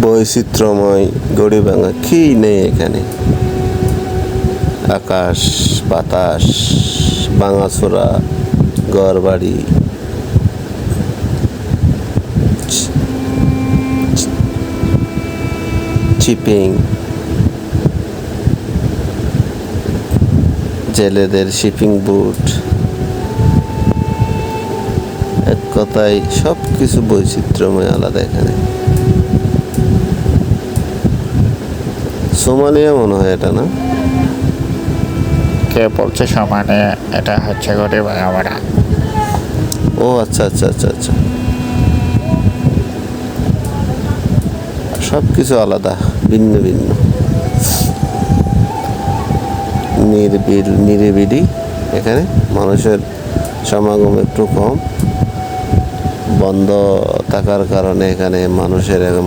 বৈচিত্র্যময় গড়ি ভাঙা কি নেই এখানে? আকাশ, বাতাস, ভাঙাচোরা ঘর বাড়ি চিপিং। জেলেদের শিপিং বুট। এক কথায় সব কিছু বৈচিত্র্যময়, আলাদা এখানে। সোমালিয়া মনে হয় এটা না? কে বলছে সমানে এটা হচ্ছে গড়ে ভাঙামারা ও আচ্ছা আচ্ছা আচ্ছা আচ্ছা। সব কিছু আলাদা ভিন্ন ভিন্ন। নির্বিল নিরিবিলি এখানে মানুষের সমাগম একটু কম। বন্ধ থাকার কারণে এখানে মানুষের এরকম